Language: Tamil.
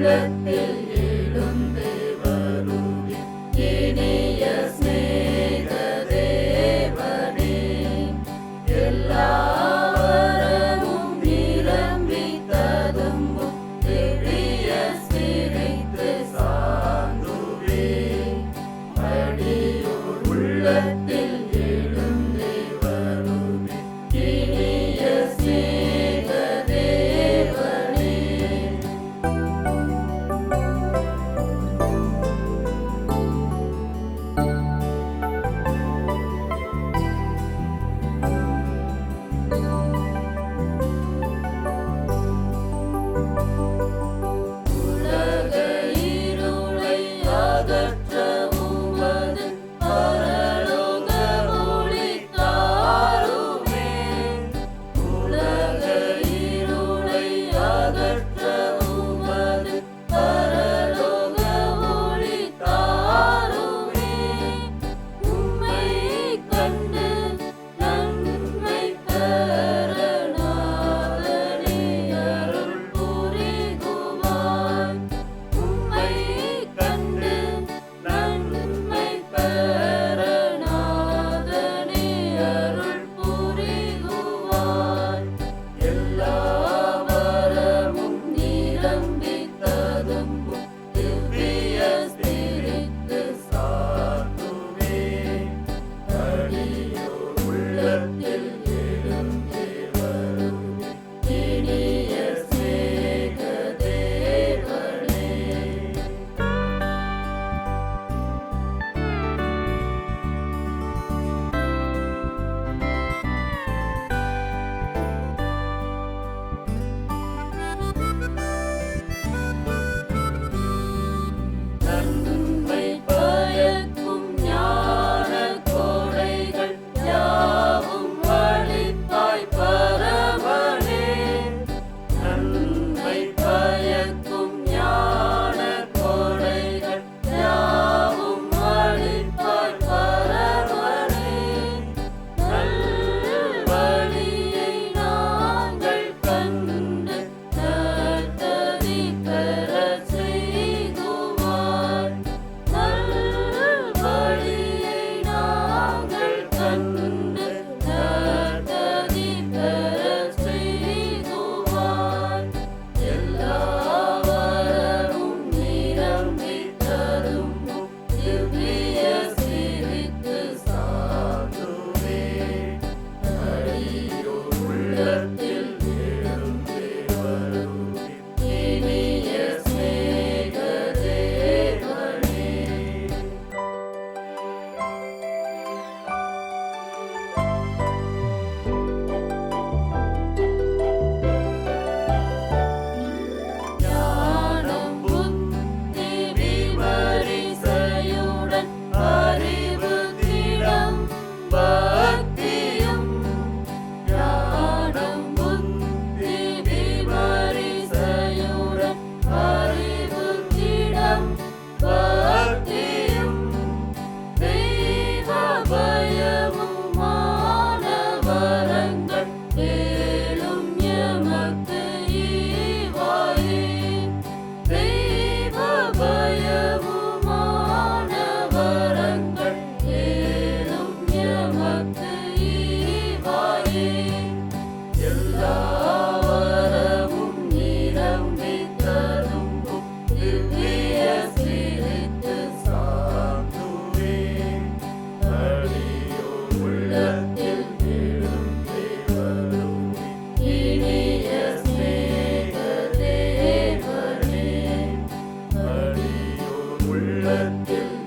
உள்ளத்தில் இடும் தேவருவி இனிய ஸ்நேக தேவனே எல்லாவரமும் நிரம்பி ததும்பும் எளிய சிரித்து சாந்துவே அடியோர் உள்ளத்தில் let